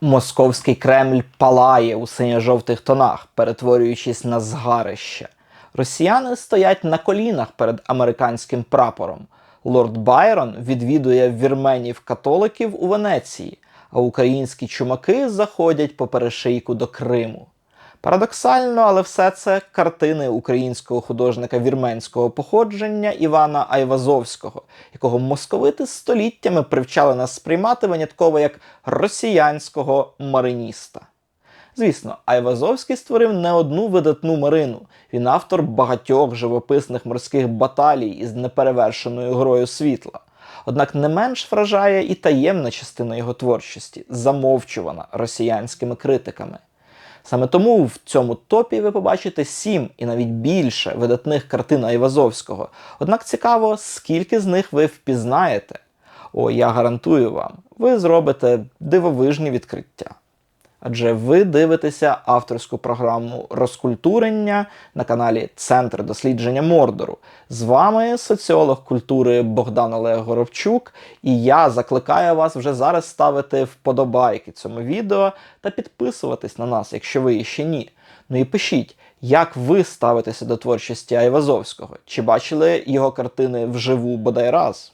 Московський Кремль палає у синьо-жовтих тонах, перетворюючись на згарище. Росіяни стоять на колінах перед американським прапором. Лорд Байрон відвідує вірменів-католиків у Венеції, а українські чумаки заходять по перешийку до Криму. Парадоксально, але все це картини українського художника вірменського походження Івана Айвазовського, якого московити століттями привчали нас сприймати винятково як росіянського мариніста. Звісно, Айвазовський створив не одну видатну марину. Він автор багатьох живописних морських баталій із неперевершеною грою світла. Однак не менш вражає і таємна частина його творчості, замовчувана росіянськими критиками. Саме тому в цьому топі ви побачите сім і навіть більше видатних картин Айвазовського. Однак цікаво, скільки з них ви впізнаєте. О, я гарантую вам, ви зробите дивовижні відкриття. Адже ви дивитеся авторську програму розкультурення на каналі Центр дослідження Мордору. З вами соціолог культури Богдан Олег Горобчук, і я закликаю вас вже зараз ставити вподобайки цьому відео та підписуватись на нас, якщо ви ще ні. Ну і пишіть, як ви ставитеся до творчості Айвазовського? Чи бачили його картини вживу бодай раз?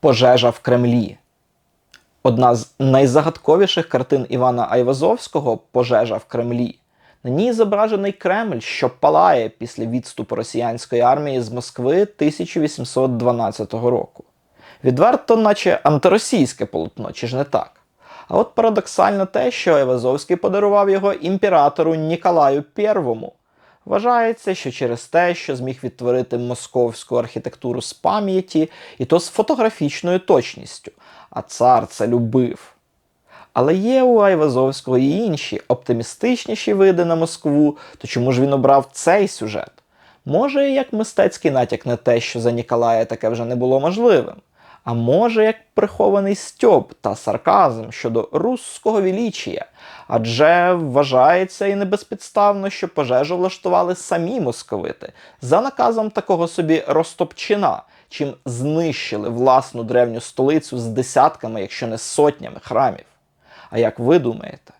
Пожежа в Кремлі. Одна з найзагадковіших картин Івана Айвазовського Пожежа в Кремлі. На ній зображений Кремль, що палає після відступу росіянської армії з Москви 1812 року. Відверто, наче антиросійське полотно, чи ж не так? А от парадоксально те, що Айвазовський подарував його імператору Ніколаю І. Вважається, що через те, що зміг відтворити московську архітектуру з пам'яті, і то з фотографічною точністю, а цар це любив. Але є у Айвазовського і інші оптимістичніші види на Москву, то чому ж він обрав цей сюжет? Може, як мистецький натяк на те, що за Ніколая таке вже не було можливим, а може, як прихований стьоп та сарказм щодо русского величія, адже вважається і небезпідставно, що пожежу влаштували самі московити за наказом такого собі Ростопчина, чим знищили власну древню столицю з десятками, якщо не сотнями храмів. А як ви думаєте?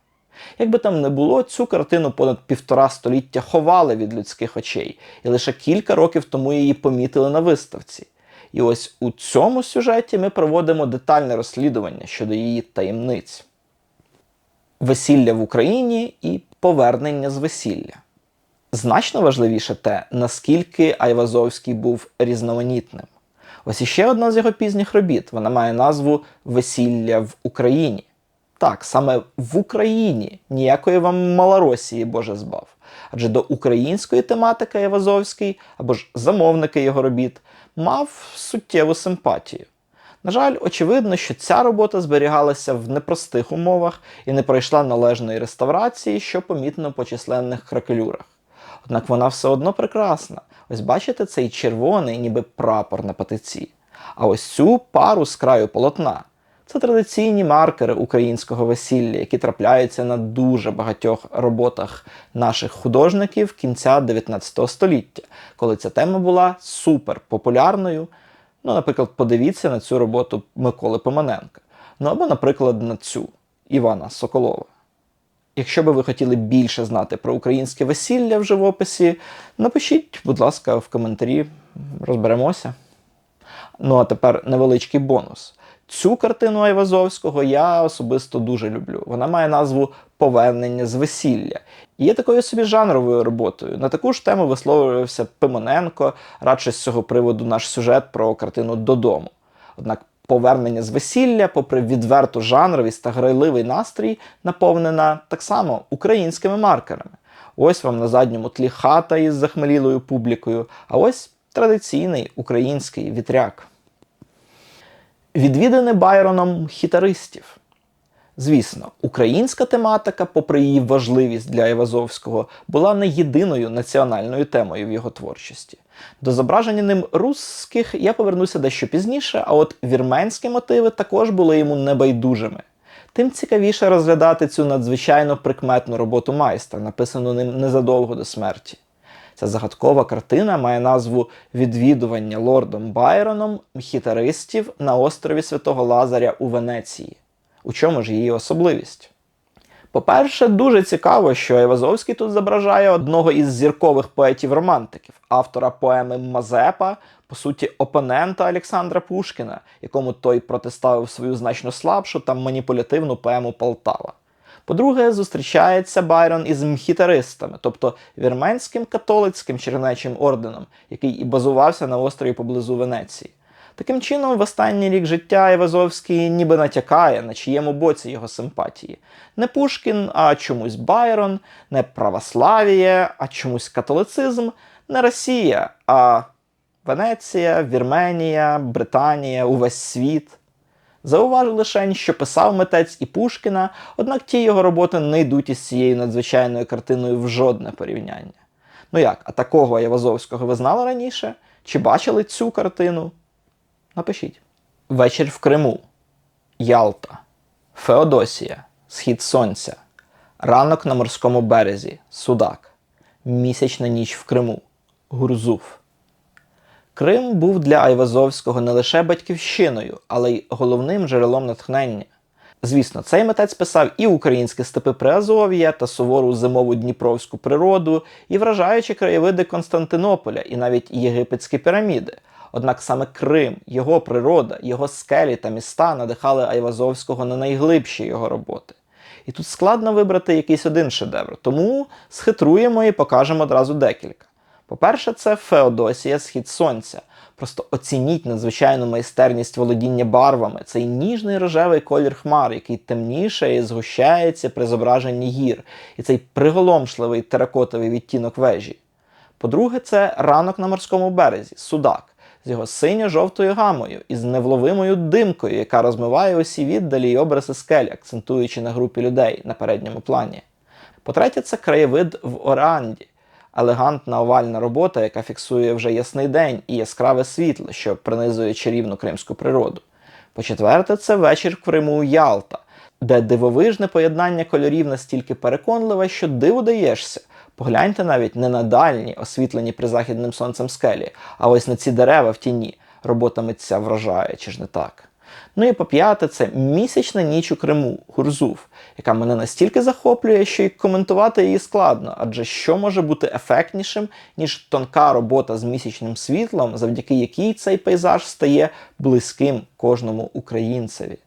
Якби там не було, цю картину понад півтора століття ховали від людських очей, і лише кілька років тому її помітили на виставці. І ось у цьому сюжеті ми проводимо детальне розслідування щодо її таємниць. Весілля в Україні і повернення з весілля. Значно важливіше те, наскільки Айвазовський був різноманітним. Ось іще одна з його пізніх робіт. Вона має назву Весілля в Україні. Так, саме в Україні ніякої вам Малоросії Боже збав. Адже до української тематики Айвазовський або ж замовники його робіт мав суттєву симпатію. На жаль, очевидно, що ця робота зберігалася в непростих умовах і не пройшла належної реставрації, що помітно по численних кракелюрах. Однак вона все одно прекрасна. Ось бачите цей червоний, ніби прапор на патиці. А ось цю пару з краю полотна. Це традиційні маркери українського весілля, які трапляються на дуже багатьох роботах наших художників кінця 19 століття, коли ця тема була супер популярною. Ну, наприклад, подивіться на цю роботу Миколи Поманенка. Ну або, наприклад, на цю Івана Соколова. Якщо би ви хотіли більше знати про українське весілля в живописі, напишіть, будь ласка, в коментарі, розберемося. Ну а тепер невеличкий бонус. Цю картину Айвазовського я особисто дуже люблю. Вона має назву Повернення з весілля. І є такою собі жанровою роботою. На таку ж тему висловлювався Пимоненко, радше з цього приводу наш сюжет про картину додому. Однак повернення з весілля, попри відверту жанровість та грайливий настрій, наповнена так само українськими маркерами. Ось вам на задньому тлі хата із захмелілою публікою, а ось традиційний український вітряк. Відвідини Байроном хітаристів. Звісно, українська тематика, попри її важливість для Івазовського, була не єдиною національною темою в його творчості. До зображення ним русських я повернуся дещо пізніше, а от вірменські мотиви також були йому небайдужими. Тим цікавіше розглядати цю надзвичайно прикметну роботу майстра, написану ним незадовго до смерті. Ця загадкова картина має назву Відвідування лордом Байроном хітаристів на острові Святого Лазаря у Венеції. У чому ж її особливість? По-перше, дуже цікаво, що Айвазовський тут зображає одного із зіркових поетів-романтиків, автора поеми Мазепа, по суті, опонента Олександра Пушкіна, якому той протиставив свою значно слабшу та маніпулятивну поему Полтава. По-друге, зустрічається Байрон із мхітаристами, тобто вірменським католицьким чернечим орденом, який і базувався на острові поблизу Венеції. Таким чином, в останній рік життя Івазовський ніби натякає, на чиєму боці його симпатії. Не Пушкін, а чомусь Байрон, не православ'я, а чомусь католицизм, не Росія, а Венеція, Вірменія, Британія, увесь світ. Зауважу лише, що писав митець і Пушкіна, однак ті його роботи не йдуть із цією надзвичайною картиною в жодне порівняння. Ну як, а такого Євазовського ви знали раніше? Чи бачили цю картину? Напишіть. Вечір в Криму. Ялта. Феодосія. Схід Сонця. Ранок на морському березі. Судак. Місячна ніч в Криму. Гурзуф. Крим був для Айвазовського не лише батьківщиною, але й головним джерелом натхнення. Звісно, цей митець писав і українські степи Приазов'я та сувору зимову дніпровську природу, і вражаючі краєвиди Константинополя, і навіть єгипетські піраміди. Однак саме Крим, його природа, його скелі та міста надихали Айвазовського на найглибші його роботи. І тут складно вибрати якийсь один шедевр, тому схитруємо і покажемо одразу декілька. По-перше, це Феодосія Схід Сонця. Просто оцініть надзвичайну майстерність володіння барвами, цей ніжний рожевий колір хмар, який темніше і згущається при зображенні гір, і цей приголомшливий теракотовий відтінок вежі. По-друге, це ранок на морському березі, судак, з його синьо-жовтою гамою і з невловимою димкою, яка розмиває усі віддалі й образи скель, акцентуючи на групі людей на передньому плані. По-третє, це краєвид в Оранді елегантна овальна робота, яка фіксує вже ясний день і яскраве світло, що принизує чарівну кримську природу. По-четверте, це вечір в Криму Ялта, де дивовижне поєднання кольорів настільки переконливе, що диву даєшся. Погляньте навіть не на дальні, освітлені призахідним сонцем скелі, а ось на ці дерева в тіні. Робота митця вражає, чи ж не так? Ну і по п'яте, це місячна ніч у Криму, Гурзуф, яка мене настільки захоплює, що й коментувати її складно, адже що може бути ефектнішим, ніж тонка робота з місячним світлом, завдяки якій цей пейзаж стає близьким кожному українцеві.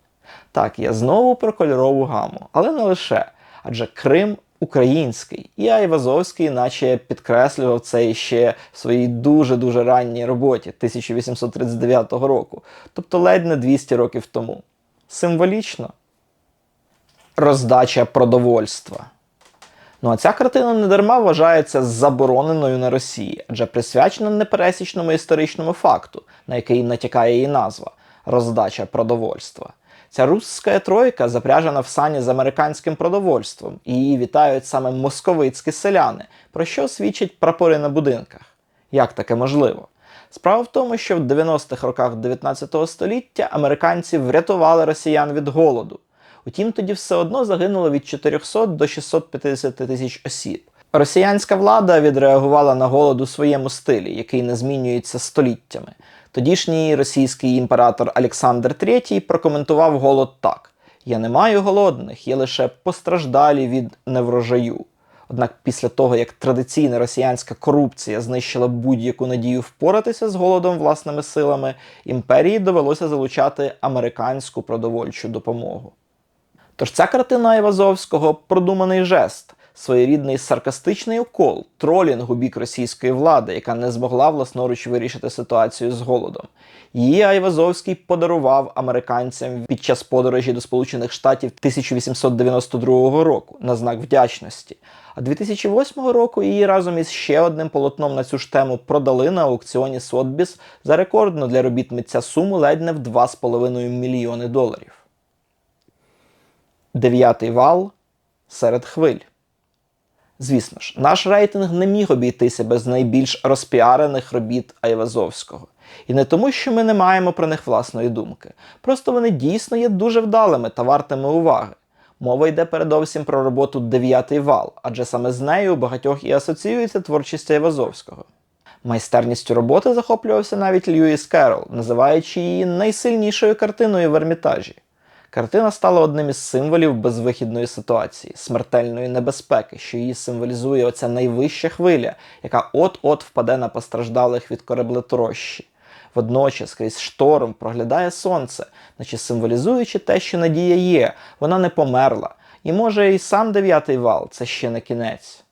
Так, я знову про кольорову гаму, але не лише. Адже Крим український. І Айвазовський, наче підкреслював це ще в своїй дуже-дуже ранній роботі 1839 року, тобто ледь не 200 років тому. Символічно. Роздача продовольства. Ну а ця картина недарма вважається забороненою на Росії, адже присвячена непересічному історичному факту, на який натякає її назва роздача продовольства. Ця русська тройка запряжена в сані з американським продовольством, і її вітають саме московицькі селяни, про що свідчать прапори на будинках. Як таке можливо? Справа в тому, що в 90-х роках 19 століття американці врятували росіян від голоду. Утім, тоді все одно загинуло від 400 до 650 тисяч осіб. Росіянська влада відреагувала на голод у своєму стилі, який не змінюється століттями. Тодішній російський імператор Олександр III прокоментував голод так: Я не маю голодних, є лише постраждалі від неврожаю. Однак після того, як традиційна росіянська корупція знищила будь-яку надію впоратися з голодом власними силами, імперії довелося залучати американську продовольчу допомогу. Тож ця картина Івазовського продуманий жест, своєрідний саркастичний укол, тролінг у бік російської влади, яка не змогла власноруч вирішити ситуацію з голодом. Її Айвазовський подарував американцям під час подорожі до Сполучених Штатів 1892 року на знак вдячності. А 2008 року її разом із ще одним полотном на цю ж тему продали на аукціоні Сотбіс за рекордну для робіт митця суму ледь не в 2,5 мільйони доларів. Дев'ятий вал серед хвиль. Звісно ж, наш рейтинг не міг обійтися без найбільш розпіарених робіт Айвазовського. І не тому, що ми не маємо про них власної думки. Просто вони дійсно є дуже вдалими та вартими уваги. Мова йде передовсім про роботу Дев'ятий вал, адже саме з нею у багатьох і асоціюється творчість Айвазовського. Майстерністю роботи захоплювався навіть Льюіс Керол, називаючи її найсильнішою картиною в Ермітажі. Картина стала одним із символів безвихідної ситуації, смертельної небезпеки, що її символізує оця найвища хвиля, яка от-от впаде на постраждалих від кораблетрощі. Водночас крізь шторм проглядає сонце, наче символізуючи те, що надія є, вона не померла. І може і сам дев'ятий вал це ще не кінець.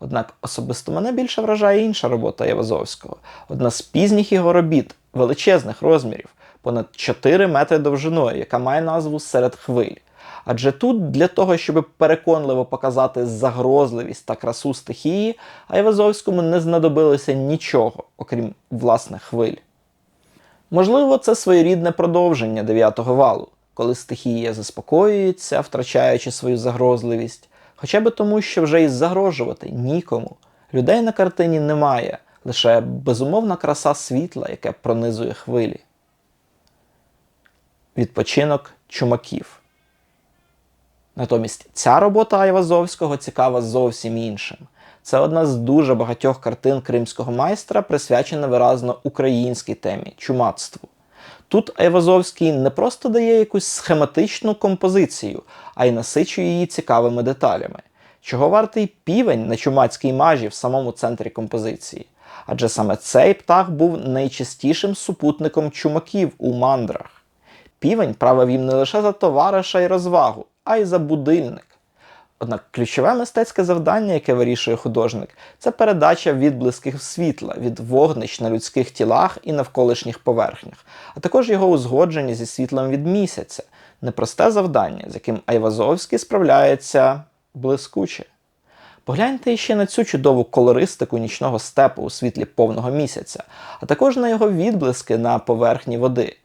Однак особисто мене більше вражає інша робота Євазовського. Одна з пізніх його робіт, величезних розмірів, понад 4 метри довжиною, яка має назву Серед хвиль. Адже тут для того, щоб переконливо показати загрозливість та красу стихії, Айвазовському не знадобилося нічого, окрім власних хвиль. Можливо, це своєрідне продовження дев'ятого валу, коли стихія заспокоюється, втрачаючи свою загрозливість, хоча би тому, що вже й загрожувати нікому. Людей на картині немає, лише безумовна краса світла, яке пронизує хвилі. Відпочинок чумаків. Натомість ця робота Айвазовського цікава зовсім іншим. Це одна з дуже багатьох картин кримського майстра, присвячена виразно українській темі чумацтву. Тут Айвазовський не просто дає якусь схематичну композицію, а й насичує її цікавими деталями, чого вартий півень на чумацькій мажі в самому центрі композиції. Адже саме цей птах був найчастішим супутником чумаків у мандрах. Півень правив їм не лише за товариша й розвагу, а й за будильник. Однак ключове мистецьке завдання, яке вирішує художник, це передача відблисків світла від вогнищ на людських тілах і навколишніх поверхнях, а також його узгодження зі світлом від місяця непросте завдання, з яким Айвазовський справляється блискуче. Погляньте ще на цю чудову колористику нічного степу у світлі повного місяця, а також на його відблиски на поверхні води.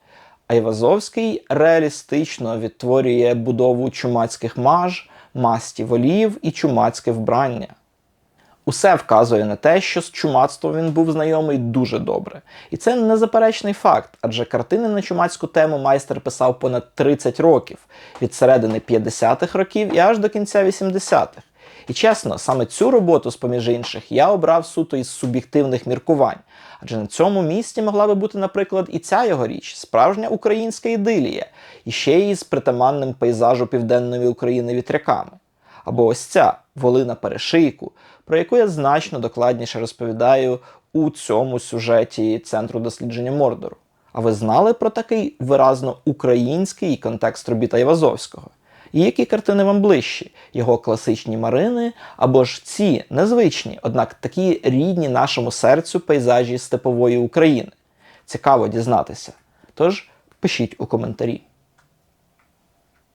Айвазовський реалістично відтворює будову чумацьких маж, масті волів і чумацьке вбрання. Усе вказує на те, що з чумацтвом він був знайомий дуже добре. І це незаперечний факт, адже картини на чумацьку тему майстер писав понад 30 років від середини 50-х років і аж до кінця 80-х. І чесно, саме цю роботу, з поміж інших, я обрав суто із суб'єктивних міркувань, адже на цьому місці могла би бути, наприклад, і ця його річ справжня українська ідилія, і ще й з притаманним пейзажу південної України вітряками. Або ось ця волина перешийку, про яку я значно докладніше розповідаю у цьому сюжеті Центру дослідження Мордору. А ви знали про такий виразно український контекст робіт Айвазовського? І які картини вам ближчі? Його класичні марини або ж ці незвичні, однак такі рідні нашому серцю пейзажі степової України? Цікаво дізнатися. Тож пишіть у коментарі.